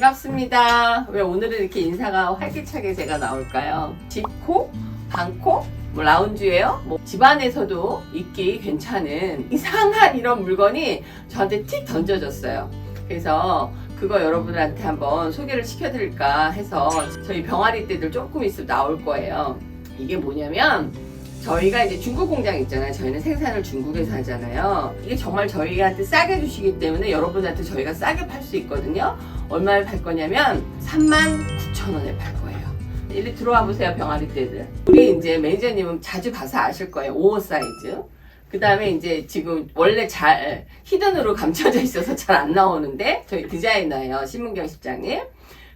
반갑습니다. 왜 오늘은 이렇게 인사가 활기차게 제가 나올까요? 집코, 방코, 뭐 라운지웨어, 뭐 집안에서도 입기 괜찮은 이상한 이런 물건이 저한테 틱 던져졌어요. 그래서 그거 여러분들한테 한번 소개를 시켜드릴까 해서 저희 병아리 떼들 조금 있으면 나올 거예요. 이게 뭐냐면 저희가 이제 중국 공장 있잖아요. 저희는 생산을 중국에서 하잖아요. 이게 정말 저희한테 싸게 주시기 때문에 여러분한테 저희가 싸게 팔 수 있거든요. 얼마에 팔 거냐면 39,000원에 팔 거예요. 이리 들어와 보세요, 병아리 떼들. 우리 이제 매니저님은 자주 봐서 아실 거예요. 5호 사이즈. 그 다음에 이제 지금 원래 잘 히든으로 감춰져 있어서 잘 안 나오는데 저희 디자이너예요. 신문경 실장님.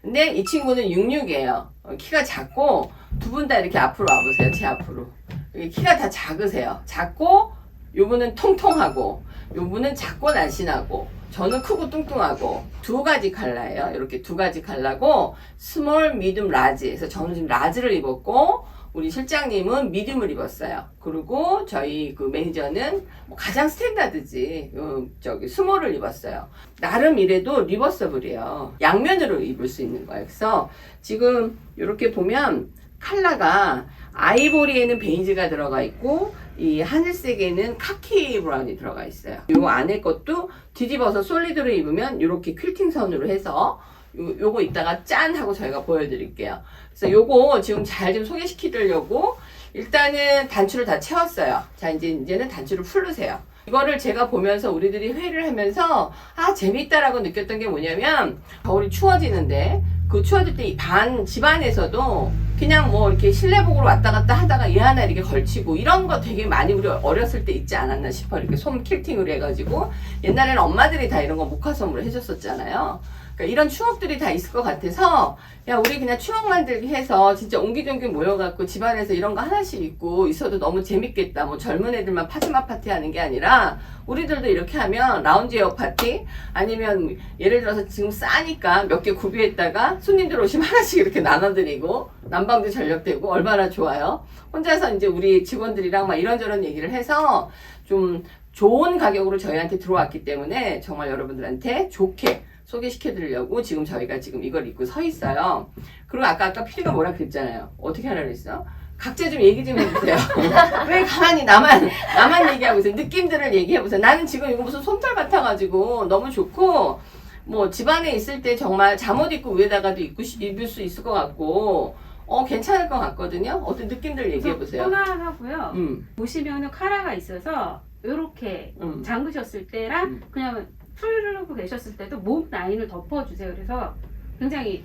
근데 이 친구는 66이에요. 키가 작고 두 분 다 이렇게 앞으로 와보세요. 제 앞으로. 키가 다 작으세요. 작고 요분은 통통하고 요분은 작고 날씬하고 저는 크고 뚱뚱하고 두 가지 컬러예요. 이렇게 두 가지 컬러고 스몰, 미디움, 라지. 그래서 저는 지금 라지를 입었고 우리 실장님은 미디움을 입었어요. 그리고 저희 그 매니저는 뭐 가장 스탠다드지 어, 저기 스몰을 입었어요. 나름 이래도 리버서블이에요. 양면으로 입을 수 있는 거예요. 그래서 지금 이렇게 보면 컬러가 아이보리에는 베이지가 들어가 있고 이 하늘색에는 카키 브라운이 들어가 있어요. 요 안에 것도 뒤집어서 솔리드로 입으면 이렇게 퀼팅 선으로 해서 요, 요거 이따가 짠 하고 저희가 보여드릴게요. 그래서 요거 지금 잘 좀 소개시키려고 일단은 단추를 다 채웠어요. 자 이제 이제는 단추를 풀르세요. 이거를 제가 보면서 우리들이 회의를 하면서 아 재밌다라고 느꼈던 게 뭐냐면 겨울이 추워지는데 그 추워질 때 반 집안에서도 그냥 뭐 이렇게 실내복으로 왔다 갔다 하다가 얘 하나 이렇게 걸치고 이런 거 되게 많이 우리 어렸을 때 있지 않았나 싶어 이렇게 솜 킬팅으로 해가지고 옛날에는 엄마들이 다 이런 거 목화솜으로 해줬었잖아요. 그러니까 이런 추억들이 다 있을 것 같아서 야 우리 그냥 추억 만들기 해서 진짜 옹기종기 모여갖고 집안에서 이런 거 하나씩 입고 있어도 너무 재밌겠다. 뭐 젊은 애들만 파즈마 파티 하는 게 아니라 우리들도 이렇게 하면 라운지 에어 파티 아니면 예를 들어서 지금 싸니까 몇 개 구비했다가 손님들 오시면 하나씩 이렇게 나눠드리고 난방도 전력되고 얼마나 좋아요. 혼자서 이제 우리 직원들이랑 막 이런저런 얘기를 해서 좀 좋은 가격으로 저희한테 들어왔기 때문에 정말 여러분들한테 좋게 소개시켜 드리려고 지금 저희가 지금 이걸 입고 서 있어요. 그리고 아까 아까 피디가 뭐라 그랬잖아요. 어떻게 하라 그랬어? 각자 좀 얘기 좀 해보세요. 왜 가만히 나만 나만 얘기하고 있어요? 느낌들을 얘기해 보세요. 나는 지금 이거 무슨 솜털 같아가지고 너무 좋고 뭐 집안에 있을 때 정말 잠옷 입고 위에다가도 입고 시- 입을 수 있을 것 같고 어 괜찮을 것 같거든요. 어떤 느낌들 얘기해 보세요. 편안하고요. 음, 보시면은 카라가 있어서 이렇게 음. 잠그셨을 때랑 음. 그냥 풀고 계셨을 때도 몸 라인을 덮어주세요. 그래서 굉장히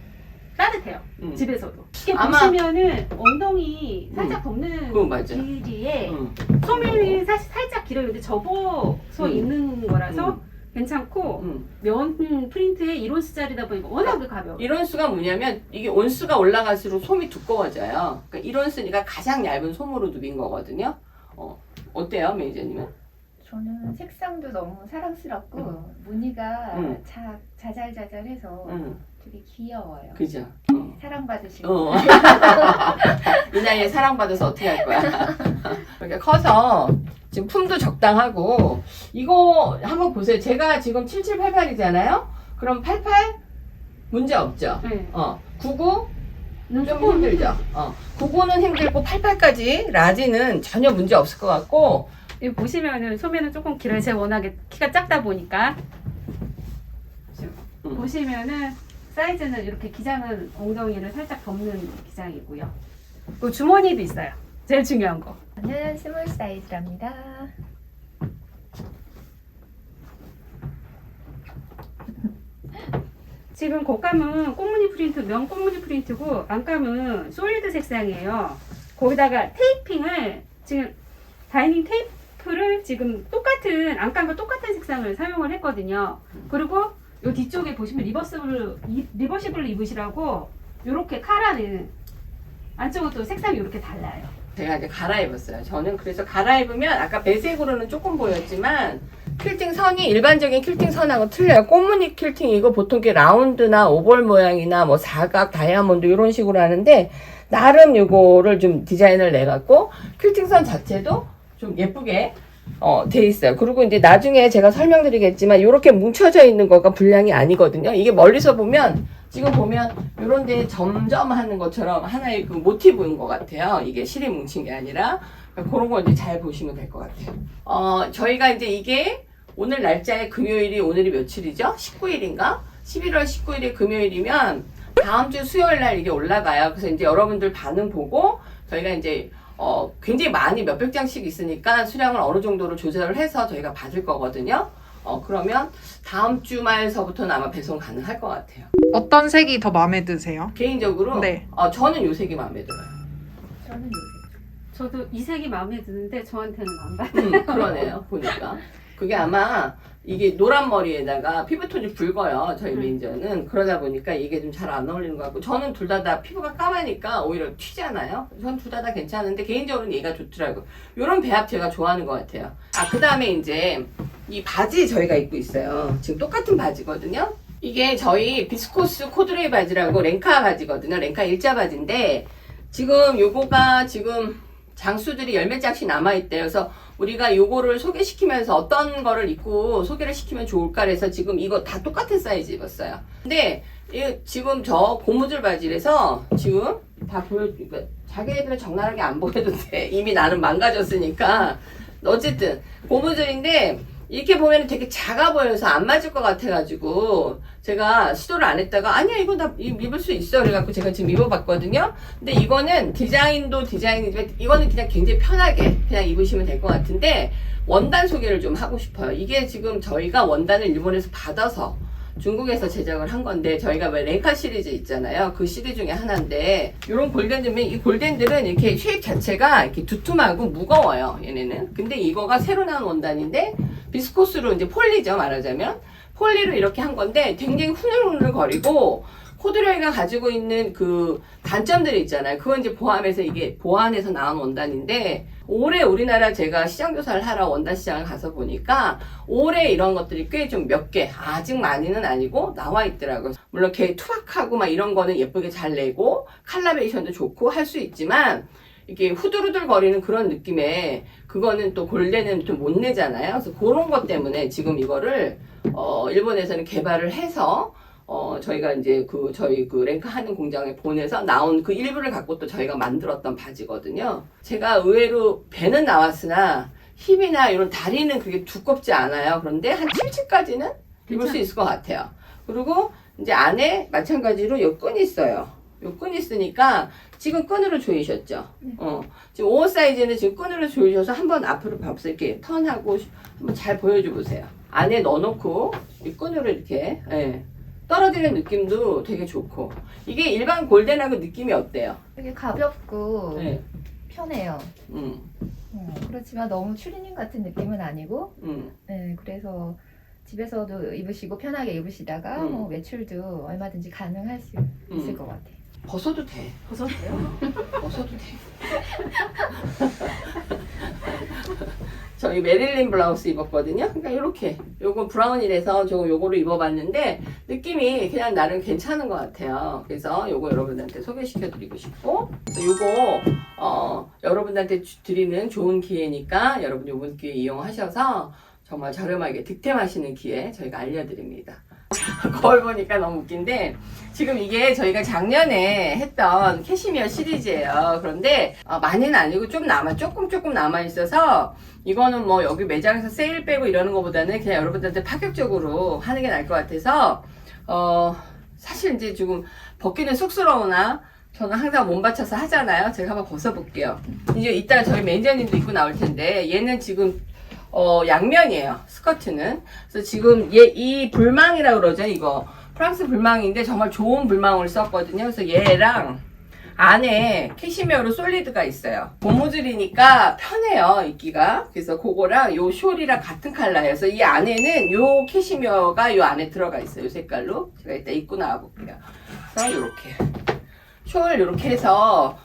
따뜻해요. 음. 집에서도. 이렇게 아마- 보시면은 엉덩이 살짝 덮는 그거 맞아. 길이에 음. 소면이 사실 살짝 길어요. 근데 접어서 음. 입는 거라서 음. 괜찮고 음. 면 프린트에 이론스짜리다 보니까 워낙 가벼워. 이런 수가 뭐냐면 이게 온수가 올라갈수록 솜이 두꺼워져요. 그러니까 이런 수니까 가장 얇은 솜으로 누빈 거거든요. 어, 어때요, 매니저님은? 저는 색상도 너무 사랑스럽고 무늬가 음. 자, 자잘자잘해서 응, 되게 귀여워요. 그죠? 어. 사랑받으실 어. 이 나이에 사랑받아서 어떻게 할 거야? 그러니까 커서 지금 품도 적당하고 이거 한번 보세요. 제가 지금 7788이잖아요. 그럼 88 문제 없죠. 네. 어, 99는좀 조금 힘들죠. 어, 99는 힘들고 88까지 라지는 전혀 문제 없을 것 같고 여기 보시면은 소매는 조금 길어요. 제가 워낙에 키가 작다 보니까 음. 보시면은 사이즈는 이렇게 기장은 엉덩이를 살짝 덮는 기장이고요. 그 주머니도 있어요. 제일 중요한 거. 저는 스몰 사이즈랍니다. 지금 겉감은 꽃무늬 프린트, 면 꽃무늬 프린트고 안감은 솔리드 색상이에요. 거기다가 테이핑을 지금 다이닝 테이프 를 지금 똑같은 안감과 똑같은 색상을 사용을 했거든요. 그리고 요 뒤쪽에 보시면 리버스블 리버시블 입으시라고 요렇게 카라는 안쪽은 또 색상이 이렇게 달라요. 제가 이제 갈아입었어요. 저는 그래서 갈아입으면 아까 배색으로는 조금 보였지만 퀼팅 선이 일반적인 퀼팅 선하고 틀려요. 꽃무늬 퀼팅이고 보통 게 라운드나 오벌 모양이나 뭐 사각, 다이아몬드 이런 식으로 하는데 나름 요거를 좀 디자인을 내갖고 퀼팅 선 자체도 좀 예쁘게 어, 돼 있어요. 그리고 이제 나중에 제가 설명드리겠지만 이렇게 뭉쳐져 있는 거가 분량이 아니거든요. 이게 멀리서 보면 지금 보면 이런 데 점점 하는 것처럼 하나의 그 모티브인 것 같아요. 이게 실이 뭉친 게 아니라 그러니까 그런 거 이제 잘 보시면 될 것 같아요. 어, 저희가 이제 이게 오늘 날짜에 금요일이 오늘이 며칠이죠? 19일인가? 11월 19일이 금요일이면 다음 주 수요일 날 이게 올라가요. 그래서 이제 여러분들 반응 보고 저희가 이제 어, 굉장히 많이 몇백 장씩 있으니까 수량을 어느 정도로 조절을 해서 저희가 받을 거거든요. 어, 그러면 다음 주말서부터는 아마 배송 가능할 것 같아요. 어떤 색이 더 마음에 드세요? 개인적으로 네. 어, 저는 요 색이 마음에 들어요. 저는 요새 저도 이 색이 마음에 드는데 저한테는 안 받아요. 음, 그러네요. 보니까. 그게 아마 이게 노란 머리에다가 피부톤이 붉어요. 저희 음. 매니저는. 그러다 보니까 이게 좀 잘 안 어울리는 것 같고 저는 둘 다 다 피부가 까마니까 오히려 튀잖아요. 전 둘 다 다 괜찮은데 개인적으로는 얘가 좋더라고요. 요런 배합 제가 좋아하는 것 같아요. 아, 그 다음에 이제 이 바지 저희가 입고 있어요. 지금 똑같은 바지거든요. 이게 저희 비스코스 코드레이 바지라고 렌카 바지거든요. 렌카 일자 바지인데 지금 요거가 지금 장수들이 열몇 장씩 남아있대요. 그래서 우리가 요거를 소개시키면서 어떤 거를 입고 소개를 시키면 좋을까 그래서 지금 이거 다 똑같은 사이즈 입었어요. 근데 이 지금 저 고무줄 바지라서 지금 다 보여, 자기네들은 적나라하게 안 보여도 돼. 이미 나는 망가졌으니까. 어쨌든 고무줄인데 이렇게 보면 되게 작아 보여서 안 맞을 것 같아가지고 제가 시도를 안 했다가 아니야 이거 나 입을 수 있어 그래갖고 제가 지금 입어봤거든요. 근데 이거는 디자인도 디자인이지만 이거는 그냥 굉장히 편하게 그냥 입으시면 될 것 같은데 원단 소개를 좀 하고 싶어요. 이게 지금 저희가 원단을 일본에서 받아서 중국에서 제작을 한 건데 저희가 왜 렌카 시리즈 있잖아요. 그 시리즈 중에 하나인데 이런 골덴들은 이 골덴들은 이렇게 쉐입 자체가 이렇게 두툼하고 무거워요. 얘네는. 근데 이거가 새로 나온 원단인데 비스코스로 이제 폴리죠 말하자면 폴리로 이렇게 한 건데 굉장히 후늘후늘 거리고 코드레이가 가지고 있는 그 단점들이 있잖아요. 그건 이제 포함해서 이게 보완해서 나온 원단인데 올해 우리나라 제가 시장 조사를 하러 원단 시장을 가서 보니까 올해 이런 것들이 꽤 좀 몇 개 아직 많이는 아니고 나와 있더라고요. 물론 걔 투박하고 막 이런 거는 예쁘게 잘 내고 칼라베이션도 좋고 할 수 있지만 이게 후들후들 거리는 그런 느낌에 그거는 또 골대는 좀 못 내잖아요. 그래서 그런 것 때문에 지금 이거를 어 일본에서는 개발을 해서 어 저희가 이제 그 저희 그 랭크 하는 공장에 보내서 나온 그 일부를 갖고 또 저희가 만들었던 바지거든요. 제가 의외로 배는 나왔으나 힙이나 이런 다리는 그게 두껍지 않아요. 그런데 한 7층까지는 입을 수 있을 것 같아요. 그리고 이제 안에 마찬가지로 요 끈이 있어요. 요 끈이 있으니까 지금 끈으로 조이셨죠? 네. 어. 지금 5 사이즈는 지금 끈으로 조이셔서 한번 앞으로 봐보세요. 이렇게 턴하고 한번 잘 보여줘 보세요. 안에 넣어놓고 이 끈으로 이렇게 예. 떨어지는 느낌도 되게 좋고 이게 일반 골덴하고 느낌이 어때요? 되게 가볍고 네. 편해요. 음, 어, 그렇지만 너무 추리닝 같은 느낌은 아니고, 음. 네, 그래서 집에서도 입으시고 편하게 입으시다가 음. 뭐 외출도 얼마든지 가능할 수 있을 음. 것 같아요. 벗어도 돼. 벗었어요? 벗어도 돼. 저희 메릴린 블라우스 입었거든요. 그러니까 이렇게 요거 브라운이라서 저 요거를 입어봤는데 느낌이 그냥 나름 괜찮은 것 같아요. 그래서 요거 여러분들한테 소개시켜드리고 싶고 요거 어, 여러분들한테 주- 드리는 좋은 기회니까 여러분 요번 기회 이용하셔서 정말 저렴하게 득템하시는 기회 저희가 알려드립니다. 거울 보니까 너무 웃긴데 지금 이게 저희가 작년에 했던 캐시미어 시리즈예요. 그런데 어, 많이는 아니고 좀 남아 조금 조금 남아 있어서 이거는 뭐 여기 매장에서 세일 빼고 이러는 것보다는 그냥 여러분들한테 파격적으로 하는 게 나을 것 같아서 어 사실 이제 지금 벗기는 쑥스러우나 저는 항상 몸 받쳐서 하잖아요. 제가 한번 벗어볼게요. 이제 이따 저희 매니저님도 입고 나올 텐데 얘는 지금 어 양면이에요. 스커트는. 그래서 지금 얘 이 불망이라고 그러죠. 이거 프랑스 불망인데 정말 좋은 불망을 썼거든요. 그래서 얘랑 안에 캐시미어로 솔리드가 있어요. 고무줄이니까 편해요, 입기가. 그래서 그거랑 요 숄이랑 같은 컬러여서 이 안에는 요 캐시미어가 요 안에 들어가 있어요. 요 색깔로. 제가 이따 입고 나와 볼게요. 그래서 요렇게. 숄 요렇게 해서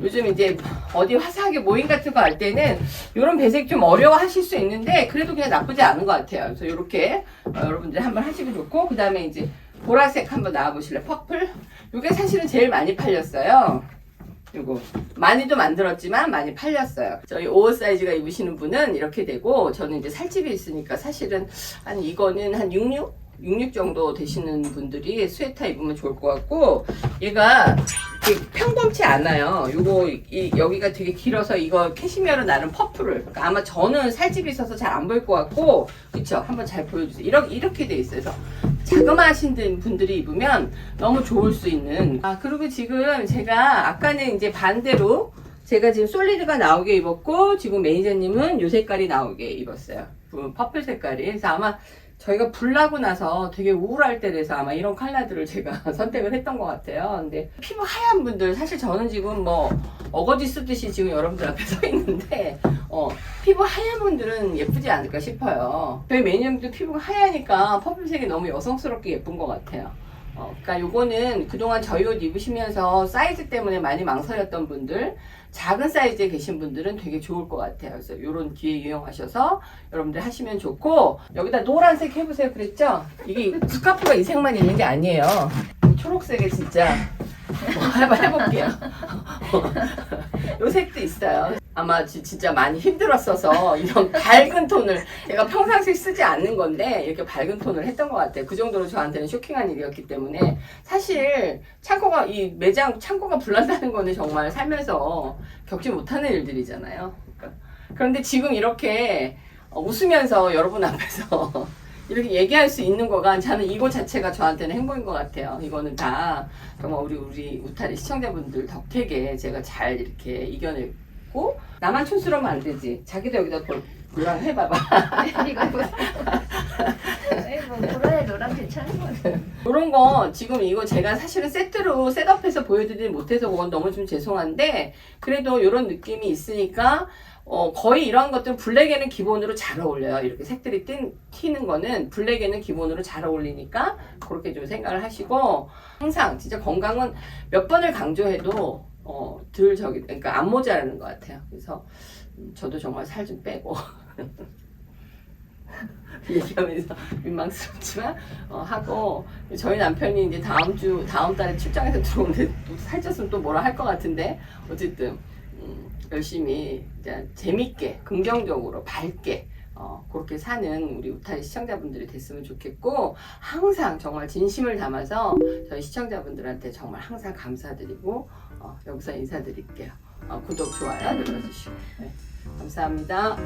요즘 이제 어디 화사하게 모임 같은 거 할 때는 이런 배색 좀 어려워 하실 수 있는데 그래도 그냥 나쁘지 않은 것 같아요. 그래서 이렇게 어, 여러분들 한번 하시면 좋고 그 다음에 이제 보라색 한번 나와보실래요? 퍼플? 이게 사실은 제일 많이 팔렸어요. 요거 많이도 만들었지만 많이 팔렸어요. 저희 5 사이즈가 입으시는 분은 이렇게 되고 저는 이제 살집이 있으니까 사실은 한 이거는 한 66? 66 정도 되시는 분들이 스웨터 입으면 좋을 것 같고 얘가 이렇게 않아요. 요거 이, 여기가 되게 길어서 이거 캐시미어로 나는 퍼플을 그러니까 아마 저는 살집이 있어서 잘 안 보일 것 같고 그쵸? 한번 잘 보여주세요. 이렇게 이렇게 돼 있어요. 그래서 자그마하신 분들이 입으면 너무 좋을 수 있는 아 그리고 지금 제가 아까는 이제 반대로 제가 지금 솔리드가 나오게 입었고 지금 매니저님은 요 색깔이 나오게 입었어요. 그 퍼플 색깔이. 그래서 아마 저희가 불나고 나서 되게 우울할 때 돼서 아마 이런 컬러들을 제가 선택을 했던 것 같아요. 근데 피부 하얀 분들 사실 저는 지금 뭐 어거지 쓰듯이 지금 여러분들 앞에 서 있는데 어, 피부 하얀 분들은 예쁘지 않을까 싶어요. 저희 매니저님도 피부가 하얘니까 퍼플색이 너무 여성스럽게 예쁜 것 같아요. 어, 그러니까 요거는 그동안 저희 옷 입으시면서 사이즈 때문에 많이 망설였던 분들, 작은 사이즈에 계신 분들은 되게 좋을 것 같아요. 그래서 요런 기회 이용하셔서 여러분들 하시면 좋고, 여기다 노란색 해보세요. 그랬죠? 이게 스카프가 이 색만 있는 게 아니에요. 초록색에 진짜 뭐 한번 해볼게요. 요 색도 있어요. 아마 지- 진짜 많이 힘들었어서 이런 밝은 톤을 제가 평상시에 쓰지 않는 건데 이렇게 밝은 톤을 했던 것 같아요. 그 정도로 저한테는 쇼킹한 일이었기 때문에 사실 창고가 이 매장 창고가 불난다는 거는 정말 살면서 겪지 못하는 일들이잖아요. 그러니까. 그런데 지금 이렇게 어, 웃으면서 여러분 앞에서 이렇게 얘기할 수 있는 거가 저는 이거 자체가 저한테는 행복인 것 같아요. 이거는 다 정말 우리 우리 우타리 시청자분들 덕택에 제가 잘 이렇게 이겨 냈고 나만 촌스러우면 안 되지. 자기도 여기다 볼 노랑 해봐봐. 이거 뭐. 뭐 보라에 노랑 괜찮은 거 같아. 이런 거 지금 이거 제가 사실은 세트로 셋업해서 보여드리지 못해서 그건 너무 좀 죄송한데 그래도 이런 느낌이 있으니까 어, 거의 이런 것들 블랙에는 기본으로 잘 어울려요. 이렇게 색들이 띈, 튀는 거는 블랙에는 기본으로 잘 어울리니까 그렇게 좀 생각을 하시고 항상 진짜 건강은 몇 번을 강조해도 어, 덜 저기 그러니까 안 모자라는 것 같아요. 그래서 음, 저도 정말 살 좀 빼고 얘기하면서 민망스럽지만 어, 하고 저희 남편이 이제 다음 주 다음 달에 출장에서 들어오는데 또 살쪘으면 또 뭐라 할 것 같은데 어쨌든 음, 열심히 이제 재밌게 긍정적으로 밝게 어, 그렇게 사는 우리 우타리 시청자분들이 됐으면 좋겠고 항상 정말 진심을 담아서 저희 시청자분들한테 정말 항상 감사드리고 어, 여기서 인사드릴게요. 어, 구독 좋아요 눌러주시고 네, 감사합니다.